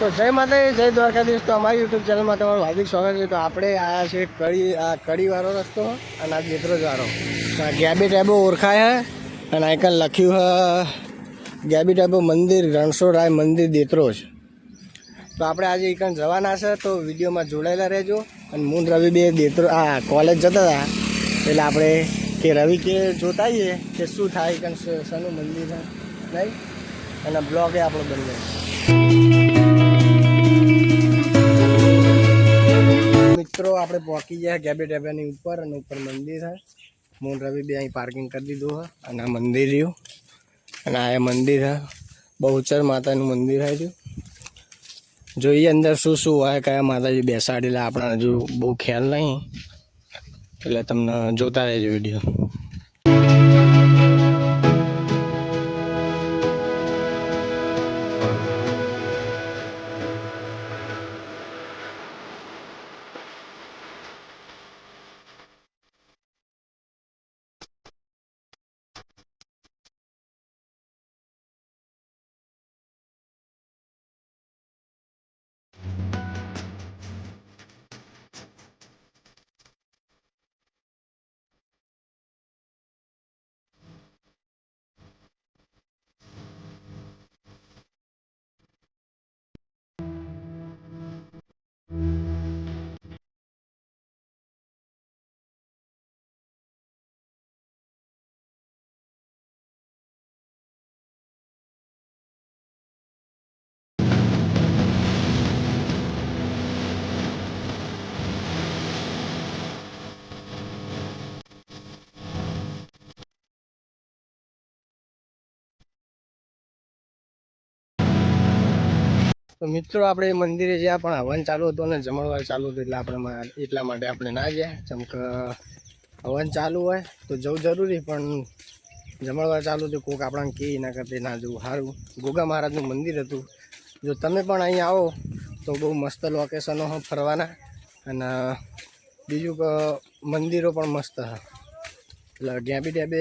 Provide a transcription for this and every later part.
તો જય માતા જય દ્વારકાધીશ. તો અમારી યુટ્યુબ ચેનલમાં તમારું હાર્દિક સ્વાગત છે. તો આપણે આ છે કડી, આ કડીવાળો રસ્તો અને આ દેત્રોજ વાળો આ ગેબી ટેબો ઓળખાય હે અને આઈકન લખ્યું હે, ગેબી ટેબો મંદિર રણછોડરાય મંદિર, દેતરોજ. તો આપણે આજે એકન જવાના છે, તો વિડીયોમાં જોડાયેલા રહેજો. અને મૂન રવિ બે દેત્રો, આ કોલેજ જતા હતા. એટલે આપણે કે રવિ કે જોતા કે શું થાય એકન શ- મંદિર છે નહીં? અને બ્લોગ એ આપણો બની જાય. મિત્રો, આપણે પહોંચી ગયા ગેબે ટેબાની ઉપર અને ઉપર મંદિર છે. મૂન રવિ બે અહીં પાર્કિંગ કરી દીધું છે અને આ મંદિર રહ્યું. અને આ મંદિર છે. બહુચર માતાનું મંદિર આવ્યું જોઈએ અંદર શું શું હોય, કયા માતાજી બેસાડેલા આપણા હજુ બહુ ખ્યાલ નહીં. એટલે તમને જોતા રહેજો વીડિયો. તો મિત્રો, આપણે મંદિરે જ્યાં પણ હવન ચાલુ હતું અને જમણવાર ચાલુ હતું એટલે આપણે એટલા માટે આપણે ના ગયા. જેમ હવન ચાલુ હોય તો જવું જરૂરી, પણ જમણવાર ચાલુ હતું કોક આપણને કે એના કરતી ના જવું સારું. ગોગા મહારાજનું મંદિર હતું. જો તમે પણ અહીં આવો તો બહુ મસ્ત લોકેશનો હો ફરવાના. અને બીજું કે મંદિરો પણ મસ્ત છે એટલે ડેબી ડેબે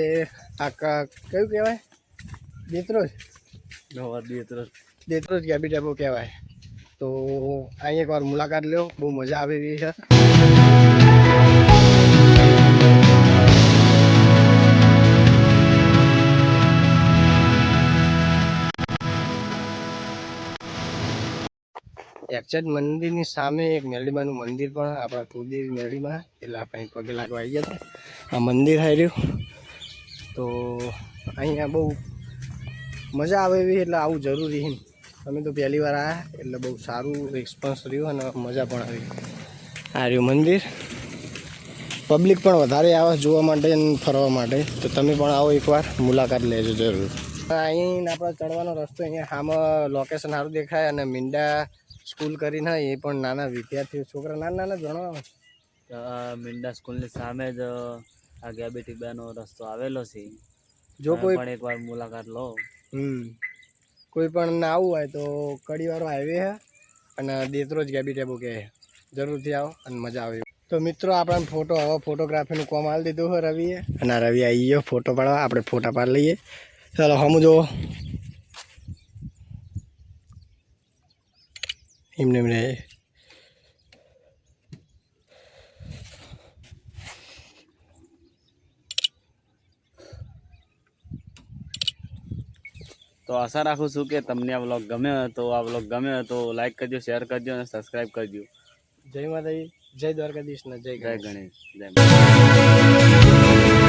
આ કયું કહેવાય? દેત્રોજ દેત્રોજ ગેબી ડેપો કહેવાય. તો અહીં એકવાર મુલાકાત લ્યો, બહુ મજા આવી રહી છે. એક્ઝેક્ટ મંદિરની સામે એક મેરડીમાનું મંદિર પણ આપણા કુલદેવી મેરડીમાં એટલે આપણે પગે લાગવા આવી ગયા આ મંદિર હાર્યું તો અહીંયા બહુ મજા આવે એવી, એટલે આવું જરૂરી છે અમે તો પહેલી વાર આવ્યા એટલે બહુ સારું રિસ્પોન્સ રહ્યું અને મજા પણ આવી. આ રહ્યું મંદિર. પબ્લિક પણ વધારે આવે જોવા માટે અને ફરવા માટે. તો તમે પણ આવો એકવાર મુલાકાત લેજો જરૂર. અહીં આપણે ચડવાનો રસ્તો અહીંયા આમાં લોકેશન સારું દેખાય અને મીંડા સ્કૂલ કરીને એ પણ નાના વિદ્યાર્થીઓ છોકરા નાના નાના જણાવો મીંડા સ્કૂલની સામે જ આ ગેબી ટીબાનો રસ્તો આવેલો છે. જો કોઈ પણ એકવાર મુલાકાત લો. હમ. કોઈ પણ ના આવવું હોય તો કડીવાળો હાઈવે છે અને દેતરોજ ગેબી ટેબો કે જરૂરથી આવો અને મજા આવે તો મિત્રો આપણને ફોટો, હવે ફોટોગ્રાફીનું કોમ આવી દીધું હોય રવિએ. અને રવિ આવી ગયો ફોટો પાડવા. આપણે ફોટા પાડી લઈએ. ચાલો, હમું જુઓ. એમને એમને તો આશા રાખું છું કે તમને આ બ્લોગ ગમ્યો તો આ બ્લોગ ગમ્યો તો લાઈક કરજો શેર કરજો અને સબસ્ક્રાઈબ કરજો. જય માતાજી જય દ્વારકાધીશ ને જય જય ગણેશ. ગણેશ જય